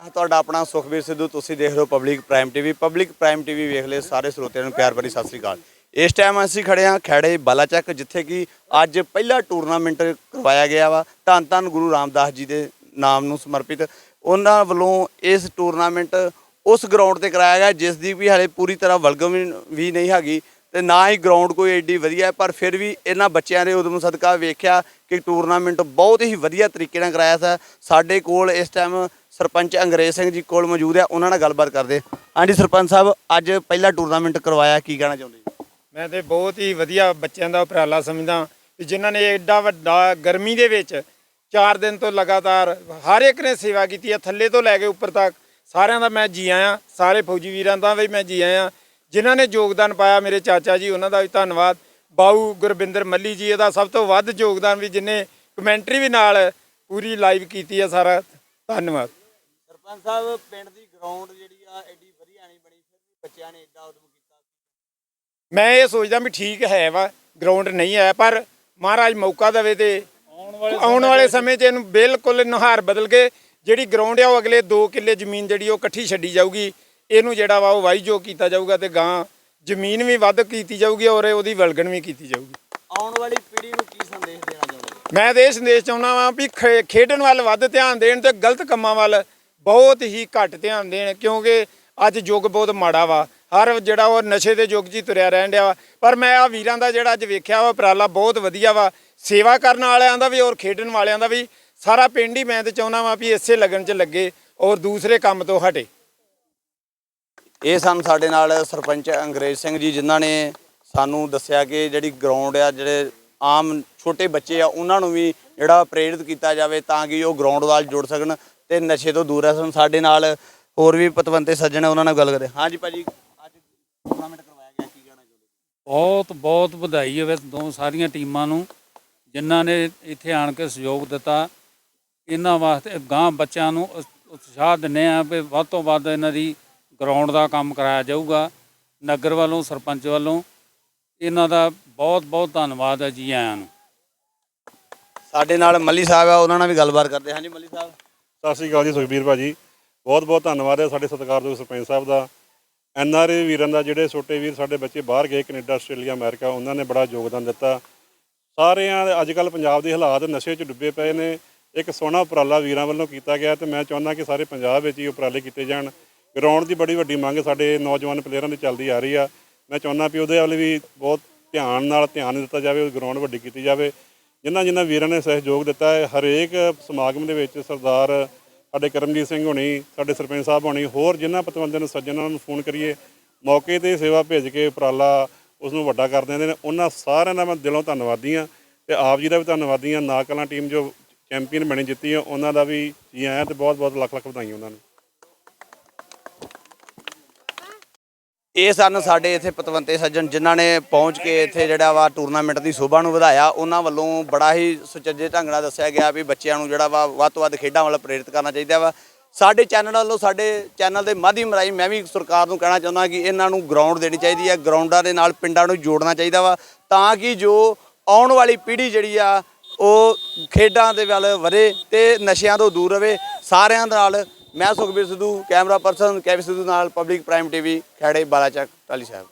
ਆ ਤੁਹਾਡਾ ਆਪਣਾ ਸੁਖਬੀਰ ਸਿੱਧੂ, ਤੁਸੀਂ ਦੇਖ ਰਹੇ ਹੋ public prime TV public prime TV ਵੇਖ ਲੈ ਸਾਰੇ ਸਰੋਤਿਆਂ ਨੂੰ ਪਿਆਰ ਭਰੀ ਸਤਿ ਸ੍ਰੀ ਅਕਾਲ। ਇਸ ਟਾਈਮ ਅਸੀਂ ਖੜੇ ਹਾਂ ਖੈੜੇ ਬਾਲਾਚੱਕ, ਜਿੱਥੇ ਕਿ ਅੱਜ ਪਹਿਲਾ ਟੂਰਨਾਮੈਂਟ ਕਰਵਾਇਆ ਗਿਆ ਵਾ। ਧੰਨ ਧੰਨ ਗੁਰੂ ਰਾਮਦਾਸ ਜੀ ਦੇ ਨਾਮ ਨੂੰ ਸਮਰਪਿਤ। ਉਹਨਾਂ ਵੱਲੋਂ ਇਸ ਟੂਰਨਾਮੈਂਟ ਉਸ ਗਰਾਊਂਡ ਤੇ ਕਰਾਇਆ ਗਿਆ, ਜਿਸ ਦੀ ਵੀ ਹਲੇ ਪੂਰੀ ਤਰ੍ਹਾਂ ਵਲਗਮ ਵੀ ਨਹੀਂ ਹੈਗੀ ਤੇ ਨਾ ਹੀ ਗਰਾਊਂਡ ਕੋਈ ਐਡੀ ਵਧੀਆ ਪਰ ਫਿਰ ਵੀ ਇਹਨਾਂ ਬੱਚਿਆਂ ਦੇ ਉਦਮ ਸਦਕਾ ਵੇਖਿਆ ਕਿ ਟੂਰਨਾਮੈਂਟ ਬਹੁਤ ਹੀ ਵਧੀਆ ਤਰੀਕੇ ਨਾਲ ਕਰਾਇਆ ਸੀ। ਸਾਡੇ ਕੋਲ ਇਸ ਟਾਈਮ ਸਰਪੰਚ ਅੰਗਰੇਜ਼ ਸਿੰਘ ਜੀ ਕੋਲ ਮੌਜੂਦ ਆ, ਉਹਨਾਂ ਨਾਲ ਗੱਲਬਾਤ ਕਰਦੇ ਹਾਂਜੀ, ਸਰਪੰਚ ਸਾਹਿਬ, ਅੱਜ ਪਹਿਲਾ ਟੂਰਨਾਮੈਂਟ ਕਰਵਾਇਆ, ਕੀ ਕਹਿਣਾ ਚਾਹੁੰਦੇ ਜੀ? ਮੈਂ ਤੇ ਬਹੁਤ ਹੀ ਵਧੀਆ ਬੱਚਿਆਂ ਦਾ ਉਪਰਾਲਾ ਸਮਝਦਾ ਵੀ ਜਿਨ੍ਹਾਂ ਨੇ ਐਡਾ ਵੱਡਾ ਗਰਮੀ ਦੇ ਵਿੱਚ 4 ਦਿਨ ਤੋਂ ਲਗਾਤਾਰ ਹਰ ਇੱਕ ਨੇ ਸੇਵਾ ਕੀਤੀ ਹੈ ਥੱਲੇ ਤੋਂ ਲੈ ਕੇ ਉੱਪਰ ਤੱਕ, ਸਾਰਿਆਂ ਦਾ ਮੈਂ ਜੀ ਆਇਆਂ, ਸਾਰੇ ਫੌਜੀ ਵੀਰਾਂ ਦਾ ਵੀ ਮੈਂ ਜੀ ਆਇਆਂ। ਜਿਨ੍ਹਾਂ ਨੇ ਯੋਗਦਾਨ ਪਾਇਆ ਮੇਰੇ ਚਾਚਾ ਜੀ, ਉਹਨਾਂ ਦਾ ਵੀ ਧੰਨਵਾਦ। ਬਾਊ ਗੁਰਬਿੰਦਰ ਮੱਲੀ ਜੀ, ਇਹਦਾ ਸਭ ਤੋਂ ਵੱਧ ਯੋਗਦਾਨ ਵੀ ਜਿਨੇ ਕਮੈਂਟਰੀ ਵੀ ਨਾਲ ਪੂਰੀ ਲਾਈਵ ਕੀਤੀ ਆ ਸਾਰਾ, ਧੰਨਵਾਦ। ਸਰਪੰਚ ਸਾਹਿਬ ਪਿੰਡ ਦੀ ਗਰਾਊਂਡ ਜਿਹੜੀ ਆ ਐਡੀ ਵਧੀਆ ਨਹੀਂ ਬਣੀ ਫਿਰ ਵੀ ਬੱਚਿਆਂ ਨੇ ਐਡਾ ਉਦਮ ਕੀਤਾ ਮੈਂ ਇਹ ਸੋਚਦਾ ਵੀ ਠੀਕ ਹੈ ਵਾ ਗਰਾਊਂਡ ਨਹੀਂ ਹੈ ਪਰ ਮਹਾਰਾਜ ਮੌਕਾ ਦੇਵੇ ਤੇ ਆਉਣ ਵਾਲੇ ਸਮੇਂ 'ਚ ਇਹਨੂੰ ਬਿਲਕੁਲ ਨੁਹਾਰ ਬਦਲ ਕੇ ਜਿਹੜੀ ਗਰਾਊਂਡ ਆ ਉਹ ਅਗਲੇ 2 ਕਿੱਲੇ ਜ਼ਮੀਨ ਜਿਹੜੀ ਉਹ ਇਕੱਠੀ ਛੱਡੀ ਜਾਊਗੀ। ਇਹਨੂੰ ਜਿਹੜਾ ਵਾ ਉਹ ਵਾਹੀਜੋ ਕੀਤਾ ਜਾਊਗਾ ਤੇ ਗਾਂ ਜ਼ਮੀਨ ਵੀ ਵੱਧ ਕੀਤੀ ਜਾਊਗੀ ਔਰ ਉਹਦੀ ਵਲਗਣ ਵੀ ਕੀਤੀ ਜਾਊਗੀ। ਆਉਣ ਵਾਲੀ ਪੀੜ੍ਹੀ ਨੂੰ ਕੀ ਸੰਦੇਸ਼ ਦੇਣਾ ਚਾਹੁੰਦੇ ਮੈਂ ਤੇ ਇਹ ਸੰਦੇਸ਼ ਚਾਹੁੰਦਾ ਵਾਂ ਵੀ ਖੇ- ਖੇਡਣ ਵੱਲ ਵੱਧ ਧਿਆਨ ਦੇਣ ਤੇ ਗਲਤ ਕੰਮਾਂ ਵੱਲ ਬਹੁਤ ਹੀ ਘੱਟ ਧਿਆਨ ਦੇਣ, ਕਿਉਂਕਿ ਅੱਜ ਯੁੱਗ ਬਹੁਤ ਮਾੜਾ ਵਾ। ਹਰ ਜਿਹੜਾ ਉਹ ਨਸ਼ੇ ਦੇ ਯੁੱਗ 'ਚ ਹੀ ਤੁਰਿਆ ਰਹਿਣ ਡਿਆ ਵਾ। ਪਰ ਮੈਂ ਆ ਵੀਰਾਂ ਦਾ ਜਿਹੜਾ ਅੱਜ ਵੇਖਿਆ ਵਾ, ਉਪਰਾਲਾ ਬਹੁਤ ਵਧੀਆ ਵਾ। ਸੇਵਾ ਕਰਨ ਵਾਲਿਆਂ ਦਾ ਵੀ ਔਰ ਖੇਡਣ ਵਾਲਿਆਂ ਦਾ ਵੀ ਸਾਰਾ ਪਿੰਡ ਹੀ ਮੈਂ ਤੇ ਚਾਹੁੰਦਾ ਵਾਂ ਵੀ ਇਸੇ ਲਗਨ 'ਚ ਲੱਗੇ ਔਰ ਦੂਸਰੇ ਕੰਮ ਤੋਂ ਹਟੇ। ਇਹ ਸਨ ਸਾਡੇ ਨਾਲ ਸਰਪੰਚ ਅੰਗਰੇਜ਼ ਸਿੰਘ ਜੀ ਜਿਨ੍ਹਾਂ ਨੇ ਸਾਨੂੰ ਦੱਸਿਆ ਕਿ ਜਿਹੜੀ ਗਰਾਊਂਡ ਆ, ਜਿਹੜੇ ਆਮ ਛੋਟੇ ਬੱਚੇ ਆ, ਉਹਨਾਂ ਨੂੰ ਵੀ ਜਿਹੜਾ ਪ੍ਰੇਰਿਤ ਕੀਤਾ ਜਾਵੇ ਤਾਂ ਕਿ ਉਹ ਗਰਾਊਂਡ ਵੱਲ ਜੁੜ ਸਕਣ। ਤੇ ਨਸ਼ੇ ਤੋਂ ਦੂਰ ਰਹਿ ਸਕਣ ਸਾਡੇ ਨਾਲ ਹੋਰ ਵੀ ਪਤਵੰਤੇ ਸੱਜਣ ਆ, ਉਹਨਾਂ ਨਾਲ ਗੱਲ ਕਰਦੇ ਹਾਂਜੀ ਭਾਜੀ ਅੱਜ ਟੂਰਨਾਮੈਂਟ ਕਰਵਾਇਆ ਗਿਆ ਕੀ ਕਹਿਣਾ ਚਾਹੁੰਦੇ ਬਹੁਤ ਬਹੁਤ ਵਧਾਈ ਹੋਵੇ ਦੋ ਸਾਰੀਆਂ ਟੀਮਾਂ ਨੂੰ ਜਿਨ੍ਹਾਂ ਨੇ ਇੱਥੇ ਆਣ ਕੇ ਸਹਿਯੋਗ ਦਿੱਤਾ। ਇਹਨਾਂ ਵਾਸਤੇ ਗਾਂ ਬੱਚਿਆਂ ਨੂੰ ਉਤਸ਼ਾਹ ਦਿੰਨੇ ਆ ਵੀ ਵੱਧ ਤੋਂ ਵੱਧ ਇਹਨਾਂ ਦੀ ਗਰਾਊਂਡ ਦਾ ਕੰਮ ਕਰਾਇਆ ਜਾਊਗਾ ਨਗਰ ਵੱਲੋਂ ਸਰਪੰਚ ਵੱਲੋਂ। ਇਹਨਾਂ ਦਾ ਬਹੁਤ ਬਹੁਤ ਧੰਨਵਾਦ ਹੈ ਜੀ ਆਇਆਂ ਨੂੰ। ਸਾਡੇ ਨਾਲ ਮੱਲੀ ਸਾਹਿਬ ਆ ਉਹਨਾਂ ਨਾਲ ਵੀ ਗੱਲਬਾਤ ਕਰਦੇ ਹਾਂਜੀ ਮੱਲੀ ਸਾਹਿਬ। ਸਤਿ ਸ਼੍ਰੀ ਅਕਾਲ ਜੀ, ਸੁਖਬੀਰ ਭਾਜੀ ਬਹੁਤ ਬਹੁਤ ਧੰਨਵਾਦ ਹੈ ਸਾਡੇ ਸਤਿਕਾਰਯੋਗ ਸਰਪੰਚ ਸਾਹਿਬ ਦਾ। ਐਨ ਆਰ ਏ ਵੀਰਾਂ ਦਾ, ਜਿਹੜੇ ਛੋਟੇ ਵੀਰ ਸਾਡੇ ਬੱਚੇ ਬਾਹਰ ਗਏ, ਕੈਨੇਡਾ, ਆਸਟ੍ਰੇਲੀਆ, ਅਮਰੀਕਾ, ਉਹਨਾਂ ਨੇ ਬੜਾ ਯੋਗਦਾਨ ਦਿੱਤਾ। ਸਾਰਿਆਂ ਅੱਜ ਕੱਲ ਪੰਜਾਬ ਦੇ ਹਾਲਾਤ ਨਸ਼ੇ 'ਚ ਡੁੱਬੇ ਪਏ ਨੇ। ਇੱਕ ਸੋਹਣਾ ਉਪਰਾਲਾ ਵੀਰਾਂ ਵੱਲੋਂ ਕੀਤਾ ਗਿਆ ਤੇ ਮੈਂ ਚਾਹੁੰਦਾ ਕਿ ਸਾਰੇ ਪੰਜਾਬ ਵਿੱਚ ਹੀ ਉਪਰਾਲੇ ਕੀਤੇ ਜਾਣ। ਗਰਾਊਂਡ ਦੀ ਬੜੀ ਵੱਡੀ ਮੰਗ ਸਾਡੇ ਨੌਜਵਾਨ ਪਲੇਅਰਾਂ ਦੀ ਚੱਲਦੀ ਆ ਰਹੀ ਆ। ਮੈਂ ਚਾਹੁੰਦਾ ਵੀ ਉਹਦੇ ਵੱਲ ਵੀ ਬਹੁਤ ਧਿਆਨ ਨਾਲ ਧਿਆਨ ਦਿੱਤਾ ਜਾਵੇ ਉਹ ਗਰਾਊਂਡ ਵੱਡੀ ਕੀਤੀ ਜਾਵੇ। ਜਿਨ੍ਹਾਂ ਜਿਨ੍ਹਾਂ ਵੀਰਾਂ ਨੇ ਸਹਿਯੋਗ ਦਿੱਤਾ ਹੈ, ਹਰੇਕ ਸਮਾਗਮ ਦੇ ਵਿੱਚ ਸਰਦਾਰ ਸਾਡੇ ਕਰਮਜੀਤ ਸਿੰਘ ਹੋਣੀ, ਸਾਡੇ ਸਰਪੰਚ ਸਾਹਿਬ ਹੋਣੀ, ਹੋਰ ਜਿਨ੍ਹਾਂ ਪਤਵੰਤਾਂ ਨੂੰ ਸੱਜਣਾਂ ਨੂੰ ਫੋਨ ਕਰੀਏ, ਮੌਕੇ ਤੇ ਸੇਵਾ ਭੇਜ ਕੇ ਉਪਰਾਲਾ ਉਸ ਨੂੰ ਵੱਡਾ ਕਰ ਦਿੰਦੇ ਨੇ। ਉਹਨਾਂ ਸਾਰਿਆਂ ਦਾ ਮੈਂ ਦਿਲੋਂ ਧੰਨਵਾਦੀ ਹਾਂ ਤੇ ਆਪ ਜੀ ਦਾ ਵੀ ਧੰਨਵਾਦੀ ਹਾਂ। ਨਾਕਲਾਂ ਟੀਮ ਜੋ ਚੈਂਪੀਅਨ ਬਣੀ ਜਿੱਤੀ ਹੈ, ਉਹਨਾਂ ਦਾ ਵੀ ਜੀ ਆਇਆਂ ਤੇ ਬਹੁਤ ਬਹੁਤ ਲੱਖ ਲੱਖ ਵਧਾਈਆਂ ਉਹਨਾਂ ਨੂੰ। ਇਹ ਸਨ ਸਾਡੇ ਇੱਥੇ ਪਤਵੰਤੇ ਸੱਜਣ, ਜਿਨ੍ਹਾਂ ਨੇ ਪਹੁੰਚ ਕੇ ਇੱਥੇ ਜਿਹੜਾ ਵਾ ਟੂਰਨਾਮੈਂਟ ਦੀ ਸ਼ੋਭਾ ਨੂੰ ਵਧਾਇਆ। ਉਹਨਾਂ ਵੱਲੋਂ ਬੜਾ ਹੀ ਸੁਚੱਜੇ ਢੰਗ ਨਾਲ ਦੱਸਿਆ ਗਿਆ ਵੀ ਬੱਚਿਆਂ ਨੂੰ ਜਿਹੜਾ ਵਾ ਵੱਧ ਤੋਂ ਵੱਧ ਖੇਡਾਂ ਵੱਲ ਪ੍ਰੇਰਿਤ ਕਰਨਾ ਚਾਹੀਦਾ ਵਾ। ਸਾਡੇ ਚੈਨਲ ਵੱਲੋਂ, ਸਾਡੇ ਚੈਨਲ ਦੇ ਮਾਧਿਅਮ ਰਾਹੀਂ ਮੈਂ ਵੀ ਸਰਕਾਰ ਨੂੰ ਕਹਿਣਾ ਚਾਹੁੰਦਾ ਕਿ ਇਹਨਾਂ ਨੂੰ ਗਰਾਊਂਡ ਦੇਣੀ ਚਾਹੀਦੀ ਹੈ। ਗਰਾਊਂਡਾਂ ਦੇ ਨਾਲ ਪਿੰਡਾਂ ਨੂੰ ਜੋੜਨਾ ਚਾਹੀਦਾ ਵਾ ਤਾਂ ਕਿ ਜੋ ਆਉਣ ਵਾਲੀ ਪੀੜ੍ਹੀ ਜਿਹੜੀ ਆ, ਉਹ ਖੇਡਾਂ ਦੇ ਵੱਲ ਵਧੇ ਤੇ ਨਸ਼ਿਆਂ ਤੋਂ ਦੂਰ ਰਹੇ। ਸਾਰਿਆਂ ਨਾਲ ਮੈਂ ਸੁਖਬੀਰ ਸਿੱਧੂ, ਕੈਮਰਾ ਪਰਸਨ ਕੈਵੀ ਸਿੱਧੂ ਨਾਲ public prime TV Khaire Balachak Tali Sahib.